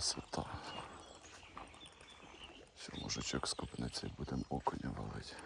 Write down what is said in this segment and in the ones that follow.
красота. Все, мужичок скупнеться і будемо окуня валити.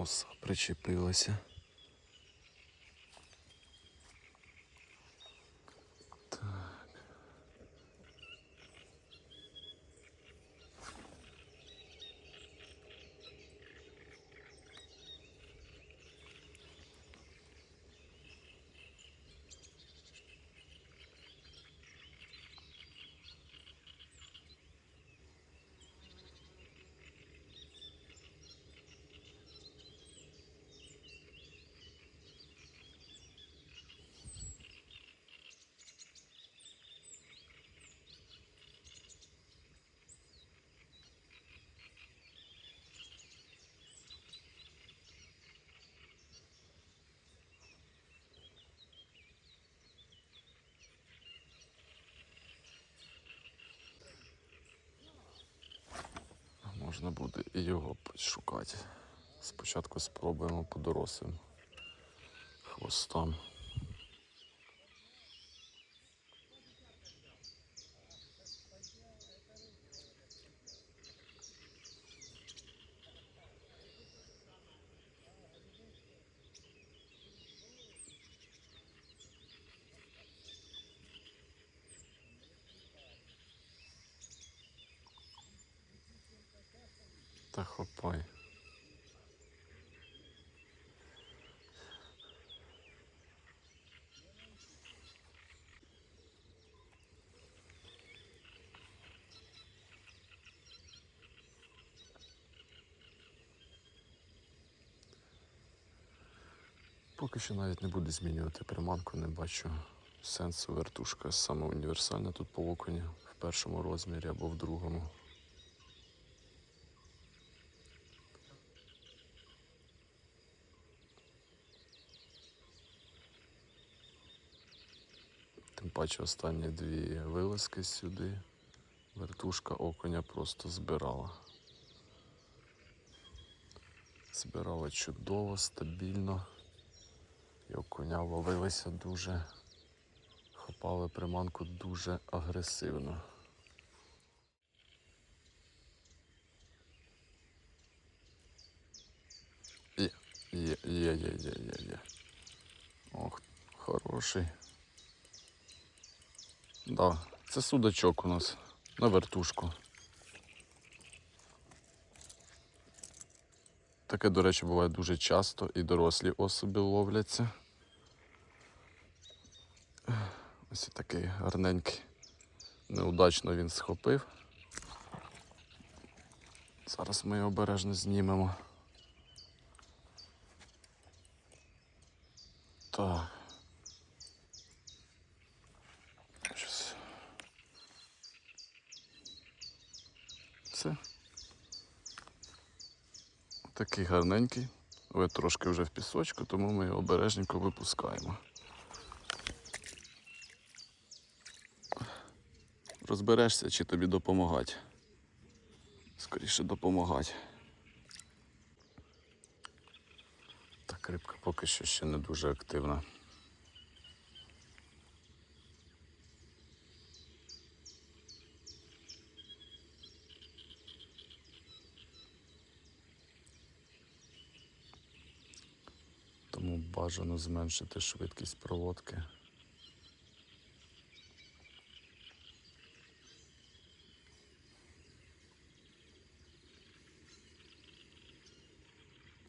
Оса причепилася. Так. Можна буде і його шукати. Спочатку спробуємо по дорослим хвостам. Хопай. Поки що навіть не буду змінювати приманку, не бачу сенсу вертушка саме універсальна тут по окуні в першому розмірі або в другому. Паче останні дві вилазки сюди. Вертушка окуня просто збирала. Збирала чудово, стабільно. І окуня ловилися дуже. Хапали приманку дуже агресивно. Є, є, є, є, є, є, є. Ох, хороший. Да, це судачок у нас на вертушку. Таке, до речі, буває дуже часто і дорослі особи ловляться. Ось такий гарненький. Неудачно він схопив. Зараз ми його обережно знімемо. Так. Щас. Все. Такий гарненький. Ви трошки вже в пісочку, тому ми його обережненько випускаємо. Розберешся, чи тобі допомагати. Скоріше допомагати. Так, рибка поки що ще не дуже активна. Бажано зменшити швидкість проводки.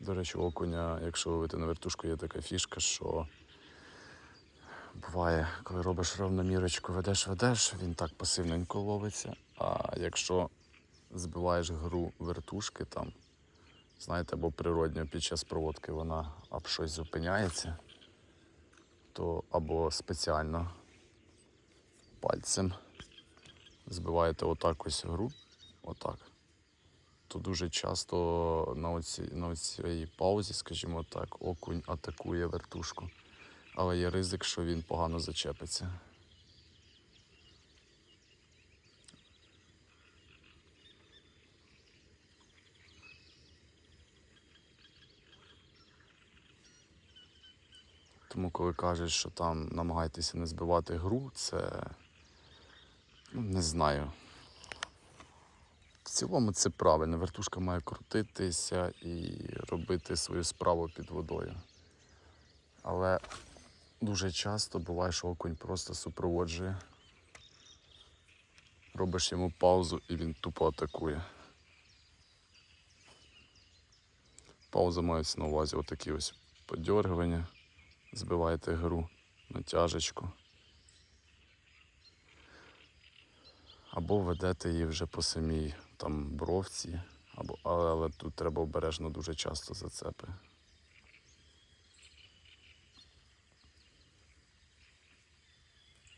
До речі, окуня, якщо ловити на вертушку, є така фішка, що буває, коли робиш равномірочку, ведеш, ведеш, він так пасивненько ловиться. А якщо збиваєш гру вертушки там, знаєте, або природньо під час проводки вона об щось зупиняється, то або спеціально пальцем збиваєте отак ось гру, отак то дуже часто на оці, на оцій паузі, скажімо так, окунь атакує вертушку. Але є ризик, що він погано зачепиться. Тому коли кажуть, що там намагайтеся не збивати гру, це ну, не знаю. В цілому це правильно. Вертушка має крутитися і робити свою справу під водою. Але дуже часто буває, що окунь просто супроводжує. Робиш йому паузу і він тупо атакує. Пауза мається на увазі отакі ось подьоргування. Збиваєте гру, натяжечку. Або ведете її вже по самій там бровці, або, але, але тут треба обережно дуже часто зацепи.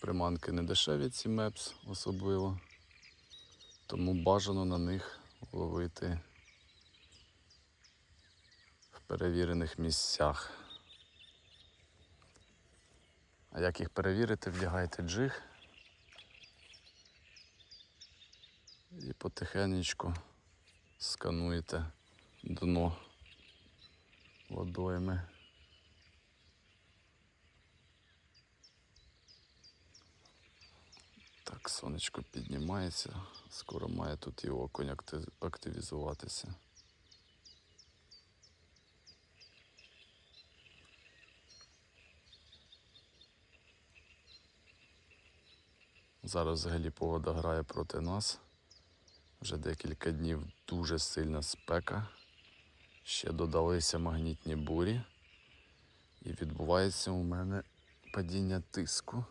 Приманки не дешеві ці мепс особливо, тому бажано на них ловити в перевірених місцях. А як їх перевірити, вдягайте джиг. і потихенечку скануєте дно водойми. Так, сонечко піднімається, скоро має тут і окунь активізуватися. Зараз взагалі погода грає проти нас. Вже декілька днів дуже сильна спека. Ще додалися магнітні бурі. І відбувається у мене падіння тиску.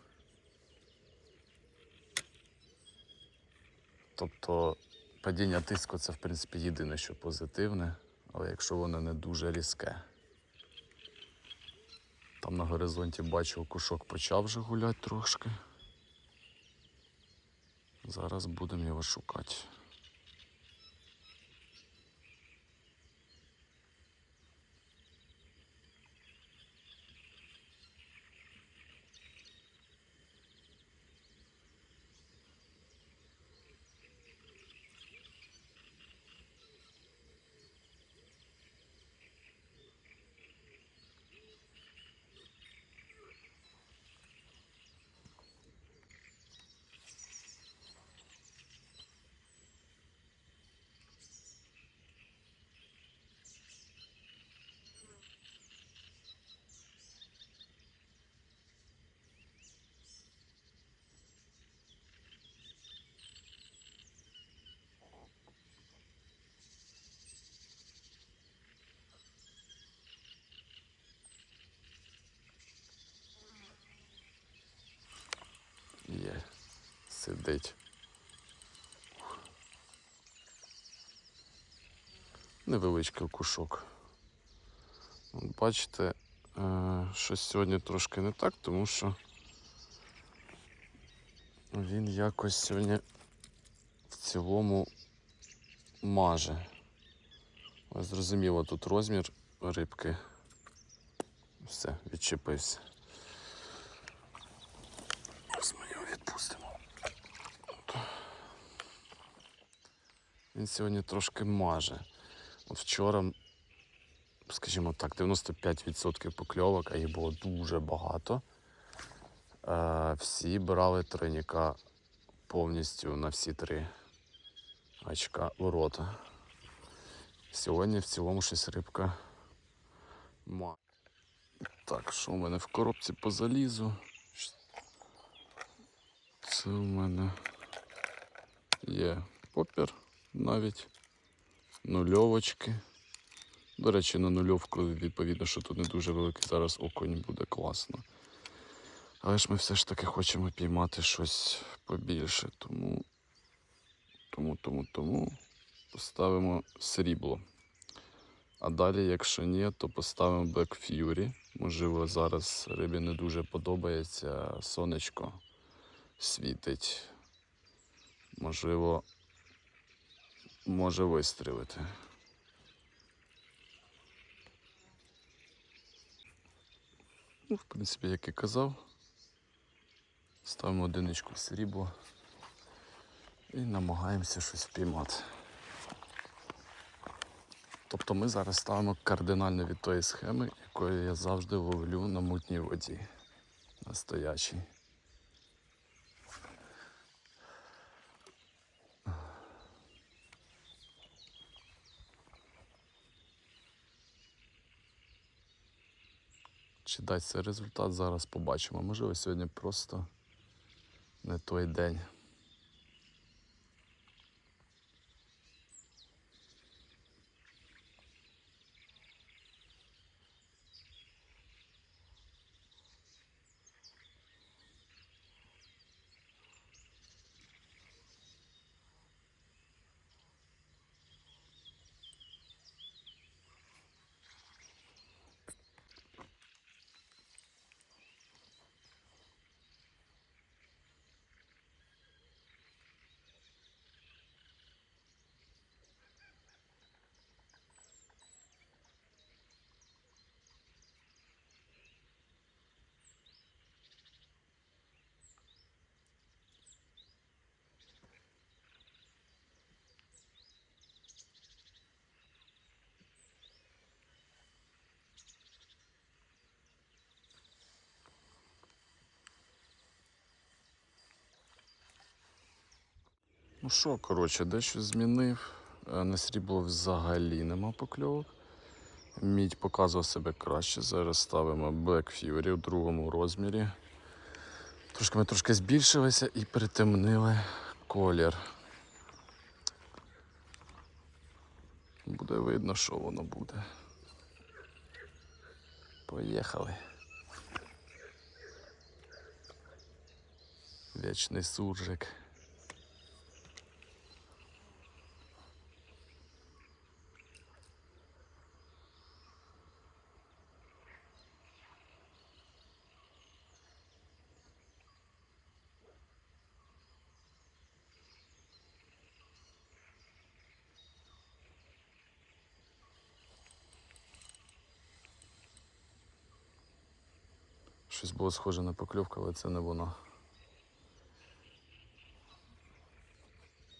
Тобто падіння тиску це в принципі єдине, що позитивне, але якщо воно не дуже різке. Там на горизонті бачу, кушок почав вже гуляти трошки. Зараз будемо його шукати. Є, сидить. Невеличкий кушок. От бачите, е, щось сьогодні трошки не так, тому що він якось сьогодні в цілому маже. Ось зрозуміло, тут розмір рибки. Все, відчепився. Ось ми його відпустимо. От. Він сьогодні трошки маже. От вчора, скажімо так, 95% покльовок, а їх було дуже багато. Е, всі брали тройника повністю на всі три очка ворота. Сьогодні в цілому щось рибка ма. Так, що у мене в коробці по залізу? Це у мене є попір навіть, нульовочки. До речі, на нульовку відповідно, що тут не дуже великий зараз окунь буде класно. Але ж ми все ж таки хочемо піймати щось побільше, тому, тому, тому, тому поставимо срібло. А далі, якщо ні, то поставимо Black Fury. Можливо, зараз рибі не дуже подобається сонечко світить. Можливо, може вистрілити. Ну, в принципі, як і казав, ставимо одиничку в срібло і намагаємося щось впіймати. Тобто ми зараз ставимо кардинально від тої схеми, якою я завжди ловлю на мутній воді. Настоячій. Чи дасть результат, зараз побачимо. Можливо, сьогодні просто не той день. Ну що, коротше, дещо змінив. Е, На срібло взагалі нема покльовок. Мідь показував себе краще. Зараз ставимо Black Fury у другому розмірі. Трошки ми трошки збільшилися і притемнили колір. Буде видно, що воно буде. Поїхали. Вічний суржик. Щось було схоже на покльовку, але це не воно.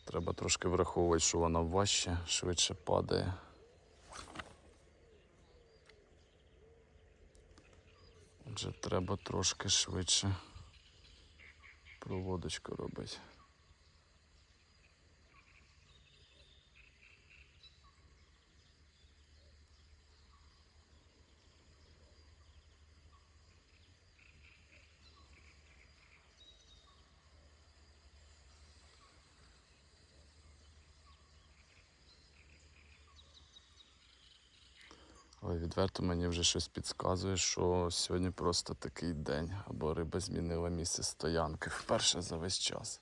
Треба трошки враховувати, що вона важче, швидше падає. Отже, треба трошки швидше проводочку робити. Але відверто мені вже щось підказує, що сьогодні просто такий день, або риба змінила місце стоянки вперше за весь час.